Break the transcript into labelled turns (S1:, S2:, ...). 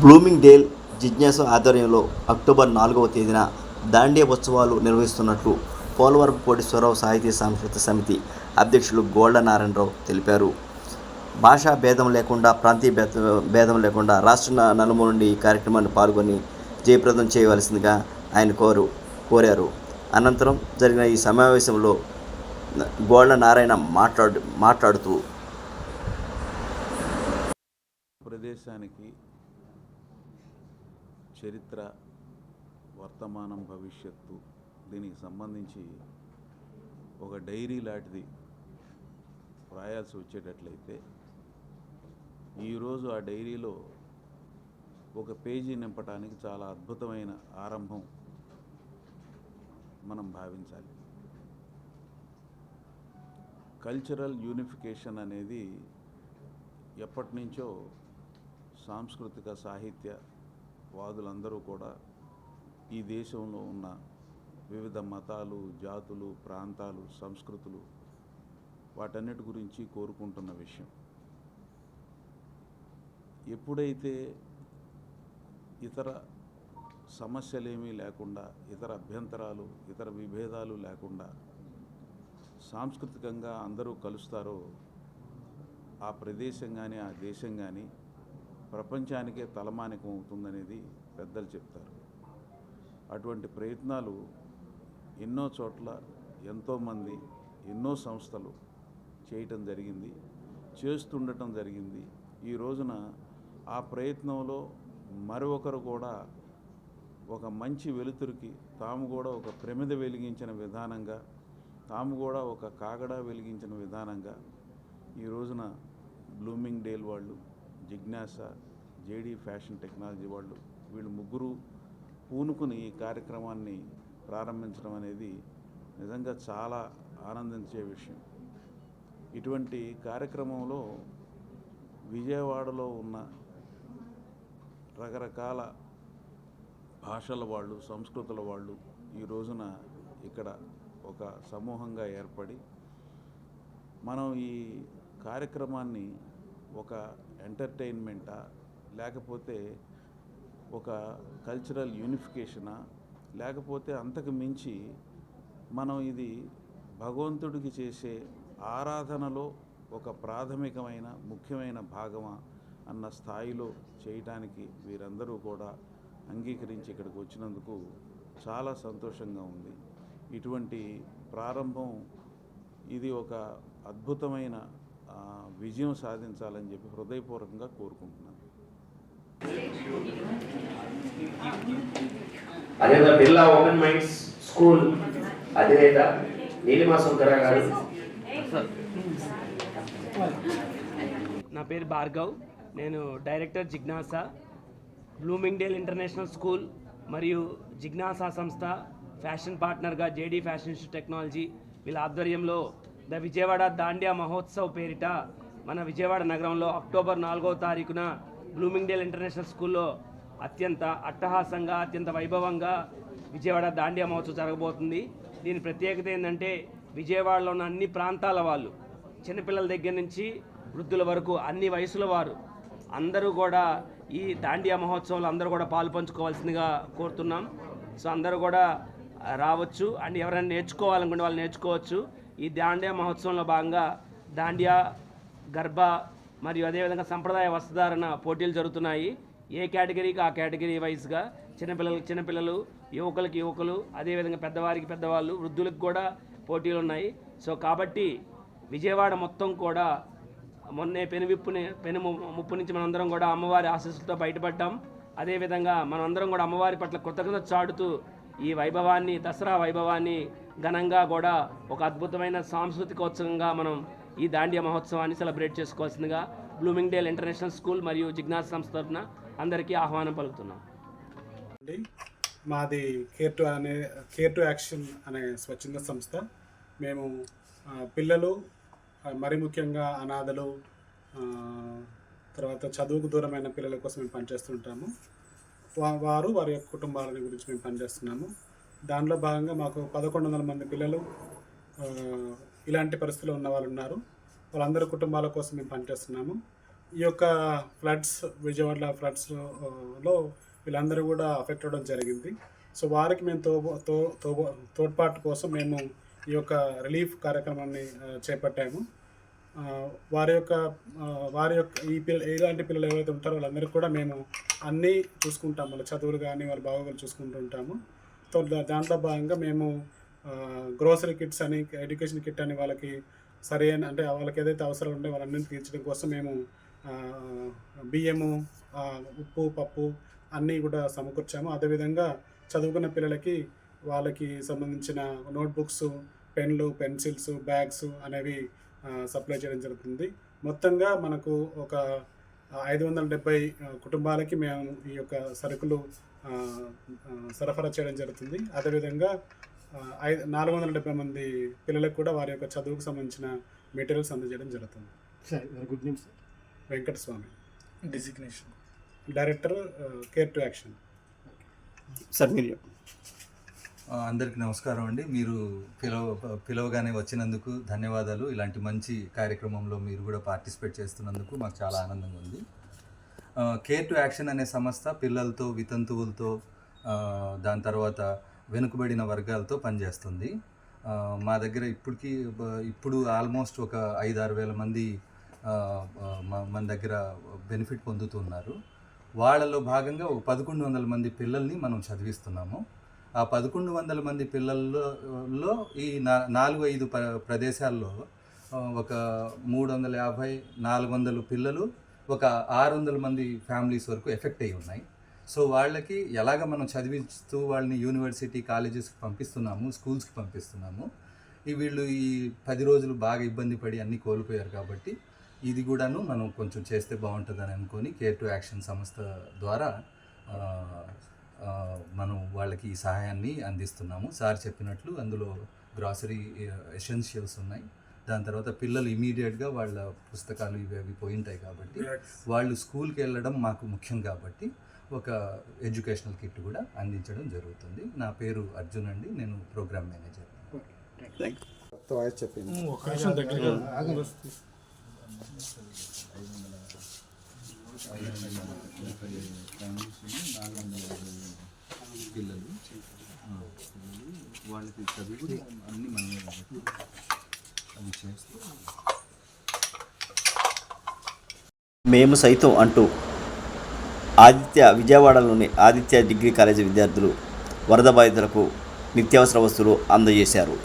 S1: Blooming Dale జిజ్ఞాస ఆధ్వర్యంలో October నాలుగవ తేదీన దాండియా ఉత్సవాలు నిర్వహిస్తున్నట్లు పోలవరం కోటేశ్వరరావు సాహితీ సాంస్కృతిక సమితి అధ్యక్షులు గోల్డ నారాయణరావు తెలిపారు. భాషా భేదం లేకుండా ప్రాంతీయ భేద- భేదం లేకుండా రాష్ట్ర నలుమూల నుండి ఈ కార్యక్రమాన్ని పాల్గొని జయప్రదం చేయవలసిందిగా ఆయన కోరు కోరారు. అనంతరం జరిగిన ఈ సమావేశంలో గోల్డ నారాయణ మాట్లాడు మాట్లాడుతూ
S2: ప్రదేశానికి చరిత్ర వర్తమానం భవిష్యత్తు దీనికి సంబంధించి ఒక డైరీ లాంటిది రాయాల్సి వచ్చేటట్లయితే ఈరోజు ఆ డైరీలో ఒక పేజీ నింపడానికి చాలా అద్భుతమైన ఆరంభం మనం భావించాలి. కల్చరల్ యూనిఫికేషన్ అనేది ఎప్పటి నుంచో సాంస్కృతిక సాహిత్య వాదులందరూ కూడా ఈ దేశంలో ఉన్న వివిధ మతాలు జాతులు ప్రాంతాలు సంస్కృతులు వాటన్నిటి గురించి కోరుకుంటున్న విషయం. ఎప్పుడైతే ఇతర సమస్యలేమీ లేకుండా ఇతర అభ్యంతరాలు ఇతర విభేదాలు లేకుండా సాంస్కృతికంగా అందరూ కలుస్తారో ఆ ప్రదేశం కానీ ఆ దేశం కానీ ప్రపంచానికే తలమానికం అవుతుందనేది పెద్దలు చెప్తారు. అటువంటి ప్రయత్నాలు ఎన్నో చోట్ల ఎంతోమంది ఎన్నో సంస్థలు చేయటం జరిగింది చేస్తుండటం జరిగింది. ఈ రోజున ఆ ప్రయత్నంలో మరొకరు కూడా ఒక మంచి వెలుతురికి తాము కూడా ఒక ప్రమిద వెలిగించిన విధానంగా తాము కూడా ఒక కాగడ వెలిగించిన విధానంగా ఈ రోజున బ్లూమింగ్ డేల్ వాళ్ళు జిజ్ఞాస జేడీ ఫ్యాషన్ టెక్నాలజీ వాళ్ళు వీళ్ళు ముగ్గురు పూనుకుని ఈ కార్యక్రమాన్ని ప్రారంభించడం అనేది నిజంగా చాలా ఆనందించే విషయం. ఇటువంటి కార్యక్రమంలో విజయవాడలో ఉన్న రకరకాల భాషల వాళ్ళు సంస్కృతుల వాళ్ళు ఈ రోజున ఇక్కడ ఒక సమూహంగా ఏర్పడి మనం ఈ కార్యక్రమాన్ని ఒక ఎంటర్టైన్మెంటా? లేకపోతే ఒక కల్చరల్ యూనిఫికేషనా? లేకపోతే అంతకు మించి మనం ఇది భగవంతుడికి చేసే ఆరాధనలో ఒక ప్రాథమికమైన ముఖ్యమైన భాగమా అన్న స్థాయిలో చేయటానికి వీరందరూ కూడా అంగీకరించి ఇక్కడికి వచ్చినందుకు చాలా సంతోషంగా ఉంది. ఇటువంటి ప్రారంభం ఇది ఒక అద్భుతమైన విజయం సాధించాలని చెప్పి హృదయపూర్వకంగా కోరుకుంటున్నాను.
S3: అదేవిధంగా బిర్లా ఓపెన్ మైండ్స్ స్కూల్ అధినేత నీలిమా శంకర గారు.
S4: నా పేరు భార్గవ్ నేను డైరెక్టర్ జిజ్ఞాస బ్లూమింగ్ డేల్ ఇంటర్నేషనల్ స్కూల్ మరియు జిజ్ఞాసా సంస్థ ఫ్యాషన్ పార్ట్నర్గా జేడీ ఫ్యాషన్ టెక్నాలజీ వీళ్ళ ఆధ్వర్యంలో ద విజయవాడ దాండియా మహోత్సవ్ పేరిట మన విజయవాడ నగరంలో అక్టోబర్ నాలుగవ తారీఖున బ్లూమింగ్ డేల్ ఇంటర్నేషనల్ స్కూల్లో అత్యంత అట్టహాసంగా అత్యంత వైభవంగా విజయవాడ దాండియా మహోత్సవం జరగబోతుంది. దీని ప్రత్యేకత ఏంటంటే విజయవాడలో ఉన్న అన్ని ప్రాంతాల వాళ్ళు చిన్నపిల్లల దగ్గర నుంచి వృద్ధుల వరకు అన్ని వయసుల వారు అందరూ కూడా ఈ దాండియా మహోత్సవంలో అందరూ కూడా పాలు పంచుకోవాల్సిందిగా కోరుతున్నాం. సో అందరూ కూడా రావచ్చు. అండ్ ఎవరైనా నేర్చుకోవాలనుకుంటే వాళ్ళు నేర్చుకోవచ్చు. ఈ దాండియా మహోత్సవంలో భాగంగా దాండియా గర్భ మరియు అదేవిధంగా సంప్రదాయ వస్త్రధారణ పోటీలు జరుగుతున్నాయి. ఏ కేటగిరీకి ఆ కేటగిరీ వైజ్గా చిన్నపిల్లలకి చిన్నపిల్లలు యువకులకి యువకులు అదేవిధంగా పెద్దవారికి పెద్దవాళ్ళు వృద్ధులకు కూడా పోటీలు ఉన్నాయి. సో కాబట్టి విజయవాడ మొత్తం కూడా మొన్నే పెనువిప్పుని పెను ముప్పు నుంచి మనందరం కూడా అమ్మవారి ఆశీస్సులతో బయటపడ్డాం. అదేవిధంగా మనందరం కూడా అమ్మవారి పట్ల కృతజ్ఞత చాటుతూ ఈ వైభవాన్ని దసరా వైభవాన్ని ఘనంగా కూడా ఒక అద్భుతమైన సాంస్కృతికోత్సవంగా మనం ఈ దాండియా మహోత్సవాన్ని సెలబ్రేట్ చేసుకోవాల్సిందిగా బ్లూమింగ్ డేల్ ఇంటర్నేషనల్ స్కూల్ మరియు జిజ్ఞాస సంస్థ తరఫున అందరికీ ఆహ్వానం పలుకుతున్నాం.
S5: అండి మాది కేర్ టు అనే కేర్ టు యాక్షన్ అనే స్వచ్ఛంద సంస్థ. మేము పిల్లలు మరి ముఖ్యంగా అనాథలు తర్వాత చదువుకు దూరమైన పిల్లల కోసం మేము పనిచేస్తుంటాము. వారు వారి యొక్క కుటుంబాలని గురించి మేము పనిచేస్తున్నాము. దానిలో భాగంగా మాకు పదకొండు వందల మంది పిల్లలు ఇలాంటి పరిస్థితిలో ఉన్న వాళ్ళు ఉన్నారు. వాళ్ళందరి కుటుంబాల కోసం మేము పనిచేస్తున్నాము. ఈ యొక్క ఫ్లడ్స్ విజయవాడ ఫ్లడ్స్లో వీళ్ళందరూ కూడా అఫెక్ట్ అవ్వడం జరిగింది. సో వారికి మేము తో తో తోడ్పాటు కోసం మేము ఈ యొక్క రిలీఫ్ కార్యక్రమాన్ని చేపట్టాము. వారి యొక్క వారి యొక్క ఈ పిల్ల ఇలాంటి పిల్లలు ఎవరైతే ఉంటారో వాళ్ళందరికీ కూడా మేము అన్నీ చూసుకుంటాము. వాళ్ళ చదువులు కానీ వాళ్ళ బాగోగులు చూసుకుంటూ ఉంటాము. సో దాంట్లో భాగంగా మేము గ్రోసరీ కిట్స్ అని ఎడ్యుకేషన్ కిట్ అని వాళ్ళకి సరైన అంటే వాళ్ళకి ఏదైతే అవసరాలు ఉంటే వాళ్ళన్నింటినీ తీర్చడం కోసం మేము బియ్యము ఉప్పు పప్పు అన్నీ కూడా సమకూర్చాము. అదేవిధంగా చదువుకున్న పిల్లలకి వాళ్ళకి సంబంధించిన నోట్బుక్స్ పెన్లు పెన్సిల్స్ బ్యాగ్స్ అనేవి సప్లై చేయడం జరుగుతుంది. మొత్తంగా మనకు ఒక ఐదు వందల డెబ్బై కుటుంబాలకి మేము ఈ యొక్క సరుకులు సరఫరా చేయడం జరుగుతుంది. అదేవిధంగా ఐదు నాలుగు వందల డెబ్బై మంది పిల్లలకు కూడా వారి యొక్క చదువుకు సంబంధించిన మెటీరియల్స్ అందజేయడం జరుగుతుంది.
S6: Sir good name sir.
S5: Venkataswamy.
S6: Designation
S5: director care to action.
S1: Sir మీరు
S7: అందరికీ నమస్కారం అండి. మీరు పిలవ పిలవగానే వచ్చినందుకు ధన్యవాదాలు. ఇలాంటి మంచి కార్యక్రమంలో మీరు కూడా పార్టిసిపేట్ చేస్తున్నందుకు మాకు చాలా ఆనందంగా ఉంది. కేర్ టు యాక్షన్ అనే సంస్థ పిల్లలతో వితంతువులతో దాని తర్వాత వెనుకబడిన వర్గాలతో పనిచేస్తుంది. మా దగ్గర ఇప్పటికీ ఇప్పుడు ఆల్మోస్ట్ ఒక ఐదు ఆరు వేల మంది మన దగ్గర బెనిఫిట్ పొందుతున్నారు. వాళ్ళలో భాగంగా ఒక పదకొండు వందల మంది పిల్లల్ని మనం చదివిస్తున్నాము. ఆ పదకొండు వందల మంది పిల్లల్లో ఈ నా నాలుగు ఐదు ప్ర ప్రదేశాల్లో ఒక మూడు వందల యాభై నాలుగు వందలు పిల్లలు ఒక ఆరు వందల మంది ఫ్యామిలీస్ వరకు ఎఫెక్ట్ అయి ఉన్నాయి. సో వాళ్ళకి ఎలాగ మనం చదివిస్తూ వాళ్ళని యూనివర్సిటీ కాలేజెస్కి పంపిస్తున్నాము స్కూల్స్కి పంపిస్తున్నాము ఈ వీళ్ళు ఈ పది రోజులు బాగా ఇబ్బంది పడి అన్నీ కోల్పోయారు కాబట్టి ఇది కూడాను మనం కొంచెం చేస్తే బాగుంటుందని అనుకొని కేర్ టు యాక్షన్ సంస్థ ద్వారా మనం వాళ్ళకి ఈ సహాయాన్ని అందిస్తున్నాము. సార్ చెప్పినట్లు అందులో గ్రాసరీ ఎసెన్షియల్స్ ఉన్నాయి. దాని తర్వాత పిల్లలు ఇమీడియట్గా వాళ్ళ పుస్తకాలు ఇవి అవి పోయి ఉంటాయి కాబట్టి వాళ్ళు స్కూల్కి వెళ్ళడం మాకు ముఖ్యం కాబట్టి ఒక ఎడ్యుకేషనల్ కిట్ కూడా అందించడం జరుగుతుంది. నా పేరు అర్జున్ అండి. నేను ప్రోగ్రామ్ మేనేజర్. పిల్లలు వాళ్ళకి చదువు అన్ని మనమే
S1: మేము సైతం అంటూ ఆదిత్య విజయవాడలోని ఆదిత్య డిగ్రీ కాలేజీ విద్యార్థులు వరద బాధితులకు నిత్యావసర వస్తువులు అందజేశారు.